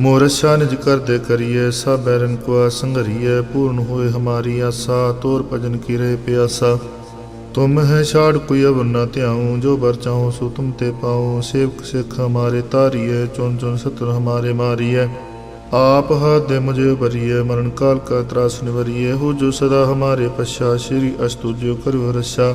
ਮੋਰਛਾ ਨਿਜ ਕਰਦੇ ਕਰੀਏ ਸਭ ਬੈਰਨ ਕੋ ਸੰਗਰੀਏ ਪੂਰਨ ਹੋਏ ਹਮਾਰੀ ਆਸਾ, ਤੋਰ ਭਜਨ ਕੀ ਰਹੇ ਪਿਆਸਾ। ਤੁਮ ਹੈ ਛਾੜ ਕੋਈ ਅਵਰ ਨਾ ਧਿਆਉ, ਜੋ ਵਰ ਚਾਹੋ ਸੋ ਤੁਮ ਤੇ ਪਾਉ। ਸੇਵਕ ਸਿੱਖ ਹਮਾਰੇ ਤਾਰੀਏ ਚੁਣ ਚੁਣ ਸਤਰ ਹਮਾਰੇ ਮਾਰੀਏ। ਆਪ ਹੱਥ ਦੇ ਮੁਝੇ ਭਰੀਏ, ਮਰਨ ਕਾਲ ਕਾ ਤਰਾਸ ਨਿਵਰੀਏ। ਹੋ ਜੋ ਸਦਾ ਹਮਾਰੇ ਪਛਾ, ਸ਼੍ਰੀ ਅਸਤੁਜਿਓ ਕਰਿਓ ਰਛਾ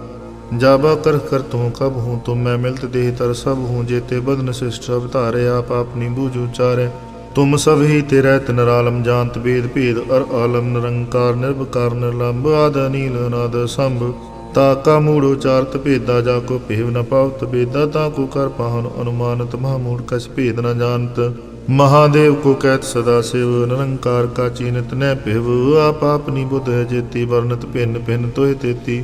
ਜਾਬਾ ਕਰ ਕਰ ਤੂੰ ਕਬ ਹੂੰ ਤੁਮ ਮੈਂ ਮਿਲਤ ਦੇਹ ਤਰ ਸਭ ਹੂੰ ਜੇਤੇ ਬਦਨ ਸਿਸ਼ਟ ਅਵਤਾਰੇ ਆਪ ਆਪਣੀ ਬੂਝ ਉਚਾਰੇ ਤੁਮ ਸਭ ਹੀ ਤੇ ਰਹਿਤ ਜਾਣਤ ਬੇਦ ਭੇਦ, ਅਰ ਆਲਮ ਨਿਰੰਕਾਰ ਨਿਰਭਕਾਰ ਨਿਰਲੰਭ ਆਦ ਅਨੀਲ, ਅਨਾਦ ਸੰਭ। ਤਾ ਕਾ ਮੂੜ ਉਚਾਰਤ ਭੇਦਾ, ਜਾ ਕੋ ਭੇਵ ਨ ਪਾਵਤ ਬੇਦਾ ਤਾ ਕੋ ਕਰ ਪਾਹਨ ਅਨੁਮਾਨਤ, ਮਹਾ ਮੂੜ ਕਛ ਭੇਦ ਨ ਜਾਣਤ। ਮਹਾਦੇਵ ਕੋ ਕਹਿਤ ਸਦਾ ਸਿਵ, ਨਿਰੰਕਾਰ ਕਾ ਚੀਨਤ ਨੈ ਭਿਵ। ਆਪ ਆਪਨੀ ਬੁੱਧ ਜੇਤੀ ਵਰਨਤ ਭਿੰਨ ਭਿੰਨ ਤੋਇ ਤੇਤੀ।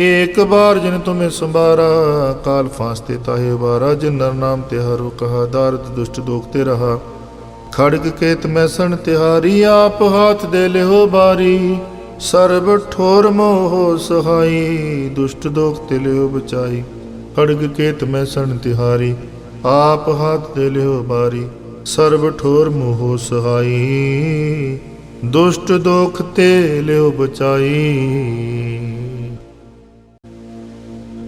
ਏਕ ਬਾਰ ਜਿਨ ਤੁਮੇ ਸੰਭਾਰਾ, ਕਾਲ ਫਾਸਤੇ ਤਾਹੇ ਬਾਰਾ ਜਿਨ ਨਰ ਨਾਮ ਤੇ ਹਰੁ ਕਹਾ ਦਾਰਦ ਦੁਸ਼ਟ ਦੋਖ ਤੇ ਰਹਾ। ਖੜਗ ਕੇਤ ਮੈਸਣ ਤਿਹਾਰੀ, ਆਪ ਹਾਥ ਦੇ ਲਿਓ ਬਾਰੀ। ਸਰਬ ਠੋਰ ਮੋਹ ਸਹਾਈ, ਦੁਸ਼ਟ ਦੋਖ ਤੇ ਲਿਓ ਬਚਾਈ। ਖੜਗ ਕੇਤ ਮੈਸਣ ਤਿਹਾਰੀ, ਆਪ ਹਾਥ ਦੇ ਲਿਓ ਬਾਰੀ। ਸਰਬ ਠੋਰ ਮੋਹ ਸਹਾਈ, ਦੁਸ਼ਟ ਦੋਖ ਤੇ ਲਿਓ ਬਚਾਈ।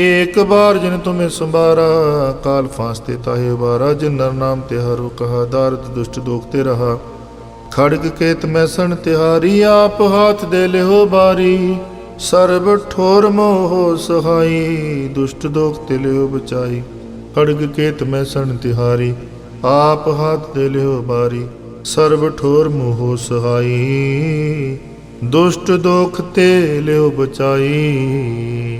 ਏਕ ਬਾਰ ਜਿਨ ਤੁਮੇ ਸੰਭਾਰਾ, ਕਾਲ ਫਾਸਤੇ ਤਾਹੇ ਵਾਰਾ ਜਿਨ ਨਰ ਨਾਮ ਤੇ ਹਰੁ ਕਹਾ ਦਾਰਦ ਦੁਸ਼ਟ ਦੋਖ ਤੇ ਰਹਾ। ਖੜਗ ਕੇਤ ਮੈਂ ਸਣ ਤਿਹਾਰੀ, ਆਪ ਹਾਥ ਦੇ ਲਿਓ ਬਾਰੀ। ਸਰਬ ਠੋਰ ਮੋਹ ਸਹਾਈ, ਦੁਸ਼ਟ ਦੋਖ ਤੇ ਲਿਓ ਬਚਾਈ। ਖੜਗ ਕੇਤ ਮੈਂ ਸਣ ਤਿਹਾਰੀ, ਆਪ ਹਾਥ ਦੇ ਲਿਓ ਬਾਰੀ। ਸਰਬ ਠੋਰ ਮੋਹ ਸਹਾਈ, ਦੁਸ਼ਟ ਦੋਖ ਤੇ ਲਿਓ ਬਚਾਈ।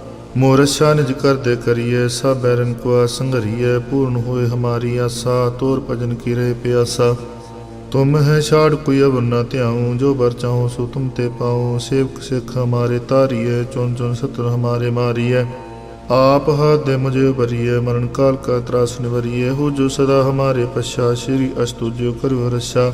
ਮੋਰਸ਼ਾ ਨਿਜ ਕਰਦੇ ਕਰੀਏ ਸਭ ਬੈਰਨ ਕੋ ਸੰਘਰੀਏ, ਪੂਰਨ ਹੋਏ ਹਮਾਰੀ ਆਸਾ, ਤੋਰ ਭਜਨ ਕੀ ਰਹੇ ਪਿਆਸਾ। ਤੁਮ ਹੈ ਛਾੜ ਕੋਈ ਅਵਰ ਨਾ ਧਿਆਉ, ਜੋ ਬਰ ਚਾਹੋ ਸੋ ਤੁਮ ਤੇ ਪਾਉ। ਸੇਵਕ ਸਿੱਖ ਹਮਾਰੇ ਤਾਰੀਏ, ਚੁਣ ਚੁਣ ਸਤਰ ਹਮਾਰੇ ਮਾਰੀਏ। ਆਪ ਹੱਥ ਦੇ ਮੁਝੇ ਬਰੀਏ ਮਰਨ ਕਾਲ ਕਾ ਤਰਾਸ ਨਿਵਰੀਏ। ਹੋ ਜੋ ਸਦਾ ਹਮਾਰੇ ਪਛਾ, ਸ਼੍ਰੀ ਅਸਤੁਜਿ ਕਰਿਓ ਰਛਾ।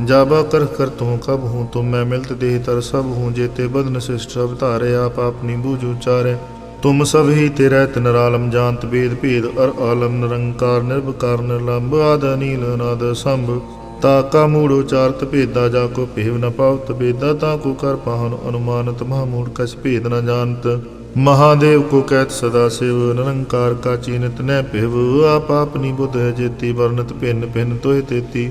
ਜਾਬਾ ਕਰ ਕਰ ਤੂੰ ਕਬ ਹੂੰ ਤੁਮ ਮੈਂ ਮਿਲਤ ਦੇਹ ਤਰ ਸਭ ਹੂੰ ਜੇਤੇ ਬਦਨ ਸਿਸ਼ਟ ਸਭ ਧਾਰੇ, ਆਪ ਆਪਣੀ ਬੂਝ ਉਚਾਰੇ ਤੁਮ ਸਭ ਹੀ ਤੇਰਾ ਤਨਰਾਲਮ ਜਾਣਤ ਬੇਦ ਭੇਦ, ਅਰ ਆਲਮ ਨਿਰੰਕਾਰ ਨਿਰਭਕਾਰ ਨਿਰਲੰਭ ਆਦ ਨੀਲ ਨਾਦ ਸੰਭ। ਤਾ ਕਾ ਮੂੜ ਉਚਾਰਤ ਭੇਦਾ, ਜਾ ਕੋ ਭੇਵ ਨ ਪਾਵਤ ਬੇਦਾ ਤਾ ਕੋ ਕਰ ਪਾਹਨ ਅਨੁਮਾਨਤ ਮਹਾ ਮੂੜ ਕਛ ਭੇਦ ਨ ਜਾਣਤ। ਮਹਾਦੇਵ ਕੋ ਕਹਿਤ ਸਦਾ ਸਿਵ, ਨਿਰੰਕਾਰ ਕਾ ਚੀਨਤ ਨੈ ਭਿਵ, ਆਪ ਆਪਨੀ ਬੁੱਧ ਹੈ ਜੇਤੀ ਵਰਨਤ ਭਿੰਨ ਭਿੰਨ ਤੋਹਿ ਤੇਤੀ।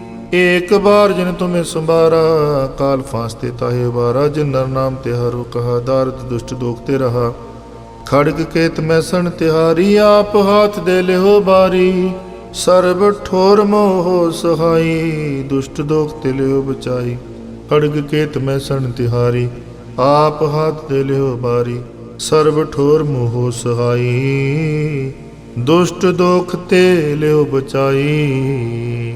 ਏਕ ਬਾਰ ਜਿਨ ਤੁਮੇ ਸੰਭਾਰਾ, ਕਾਲ ਫਾਸਤੇ ਤਾਹੇ ਬਾਰਾ ਜਿਨ ਨਰ ਨਾਮ ਤੇ ਕਹਾ ਦਾਰਦ ਦੁਸ਼ਟ ਦੋਖਤੇ ਰਹਾ। ਖੜਗ ਕੇਤ ਮੈਸਣ ਤਿਹਾਰੀ, ਆਪ ਹਾਥ ਦੇ ਲਿਓ ਬਾਰੀ। ਸਰਬ ਠੋਰ ਮੋਹ ਸਹਾਈ, ਦੁਸ਼ਟ ਦੋਖ ਤੇ ਲਿਓ ਬਚਾਈ। ਖੜਗ ਕੇਤ ਮੈਸਣ ਤਿਹਾਰੀ, ਆਪ ਹਾਥ ਦੇ ਲਿਓ ਬਾਰੀ। ਸਰਬ ਠੋਰ ਮੋਹ ਸਹਾਈ, ਦੁਸ਼ਟ ਦੋਖ ਤੇ ਲਿਓ ਬਚਾਈ।